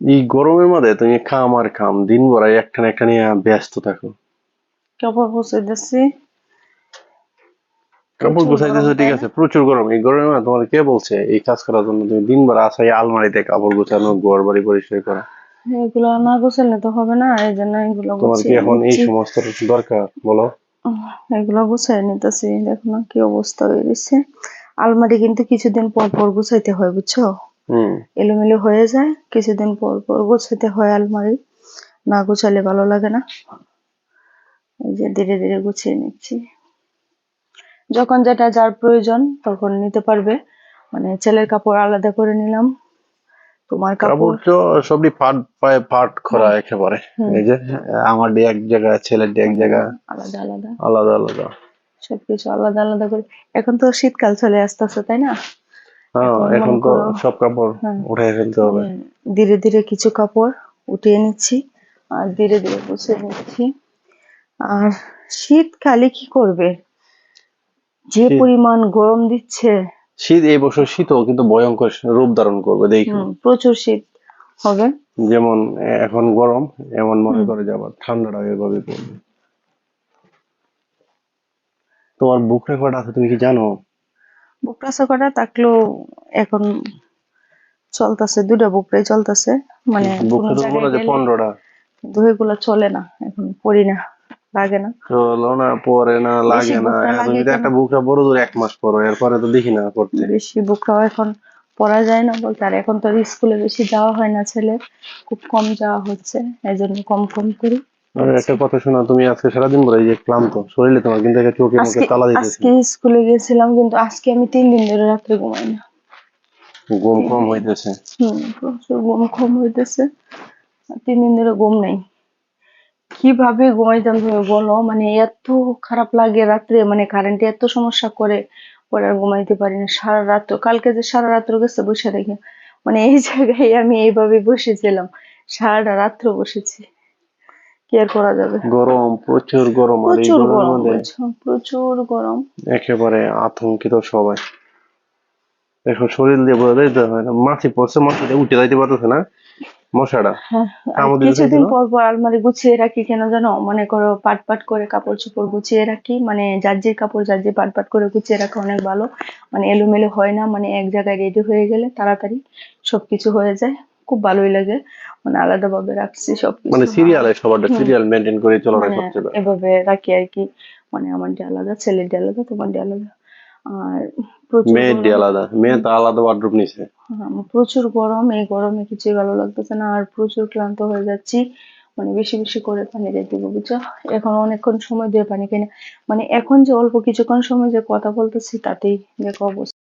এই গরমের মধ্যে তুমি খাম আর খাম দিন ভর একটা না একটা নিয়ে ব্যস্ত থাকো। কাপড় কাপড় গুছাইতেছো ঠিক আছে প্রচুর গরম। এই গরমের মধ্যে তোমার কে বলছে এই কাজ করার জন্য? তুমি দিন ভর আসাই আলমারিতে কাপড় গোছানো ঘর বাড়ি পরিষ্কার করা। এগুলো না গোছালে তো হবে না এই জন্য এগুলো তোমার কি এখন এই সমস্ত দরকার বলো? এগুলো গুছাই নিতেছি। দেখো না কি অবস্থা হয়ে গেছে। আলমারি কিন্তু কিছুদিন পর পর গুছাইতে হয় বুঝছ? এলোমেলো হয়ে যায় কিছুদিন পর পর গোছাতে হয় আলমারি না গোছালে ভালো লাগে না। এই যে ধীরে ধীরে গুছিয়ে নিচ্ছি। যখন যেটা যার প্রয়োজন তখন নিতে পারবে। মানে ছেলের কাপড় আলাদা করে নিলাম। তোমার কাপড় তো সবই পাট পায়ে পাট করা একেবারে। এই যে আমার ডে এক জায়গা ছেলের ডে এক জায়গা আলাদা আলাদা। আলাদা আলাদা। সবকিছু আলাদা আলাদা করে। এখন তো শীতকাল চলে আসতেছে তাই না? এখন এখন তো সব কাপড় হ্যাঁ। উঠাই ফেলতে হবে। ধীরে ধীরে কিছু কাপড় উঠিয়ে নিচ্ছি আর ধীরে ধীরে গুছিয়ে নিচ্ছি। আর শীতকালে কি করবে? যে পরিমাণ গরম দিচ্ছে। শীত এই বছর শীতও কিন্তু ভয়ঙ্কর রূপ ধারণ করবে দেখো। প্রচুর শীত হবে। যেমন এখন গরম এমন মনে করে যে আবার ঠান্ডাটা এভাবে পড়বে। তোমার বুক রেকর্ড আছে তুমি কি জানো? বুকটা করা থাকলেও এখন চলতেছে দুটা বুকটাই চলতেছে মানে চলে না এখন পড়ি না লাগে না। চলো না পরে না লাগে না। এখন যদি একটা বড় দূর এক মাস পরো এরপরে তো দেখি না বেশি এখন পড়া যায় না বলতে আর এখন তো স্কুলে বেশি যাওয়া হয় না ছেলে খুব কম যাওয়া হচ্ছে এই জন্য কম কম করি। আর একটা কথা শোনা তুমি আজকে সারাদিন এই যে ক্লান্ত শরীরে তোমার কিন্তু একটা চোখে মুখে তালা দিতেছে। আজকে স্কুলে গেছিলাম কিন্তু আজকে আমি তিন দিন ধরে রাত্রে ঘুমাই না। ঘুম কম হইতেছে। হম প্রচুর ঘুম কম হইতেছে। তিন দিন ধরে ঘুম নেই। কীভাবে ঘুমাইতাম তুমি বলো? মানে এত খারাপ লাগে রাত্রে মানে কারেন্টে এত সমস্যা করে পরে আর ঘুমাইতে পারি না। সারা রাত্র কালকে যে সারা রাত্র গেছে বসে রেখে মানে এই জায়গায় আমি এইভাবে বসেছিলাম। সারাটা রাত্র বসেছি। কি আর করা যাবে? গরম প্রচুর গরম আর এই প্রচুর গরমের গরম মধ্যে প্রচুর গরম। একেবারে আতঙ্কিত সবাই। এখন শরীর দিয়ে বোঝা যাইতে হয় না মাছি পড়ছে মশাটা উঠে যাইতে পারতেছে না মশাটা হ্যাঁ, দিতে কিছুদিন পর পর আলমারি গুছিয়ে রাখি কেন জানো? মনে করো পাট পাট করে কাপড় চোপড় গুছিয়ে রাখি। মানে যে কাপড় যে পাট পাট করে গুছিয়ে রাখা অনেক ভালো। মানে এলোমেলো হয় না মানে এক জায়গায় রেডি হয়ে গেলে তাড়াতাড়ি সবকিছু হয়ে যায়। খুব ভালোই লাগে। মানে আলাদা ভাবে রাখছি সবকিছু। মানে সিরিয়ালে সবারটা হুম। সিরিয়াল মেনটেন করে চলাটা মানে সবচেয়ে better। এভাবে রাখি আর কি। মানে আমার ডে আলাদা ছেলের ডে আলাদা তোমার ডে আলাদা। আর মেয়ের গরম। আলাদা মেয়ে তো আলাদা ওয়ার্ড্রোব নিছে। হ্যাঁ, প্রচুর গরম এই গরমে কিছুই ভালো লাগতেছে না। আর প্রচুর ক্লান্ত হয়ে যাচ্ছি। মানে বেশি বেশি করে পানি দিয়ে দিব বুঝছ? এখন অনেকক্ষণ সময় দিয়ে পানি খাই না। মানে এখন যে অল্প কিছুক্ষণ সময় যে কথা বলতেছি তাতেই দেখো অবস্থা।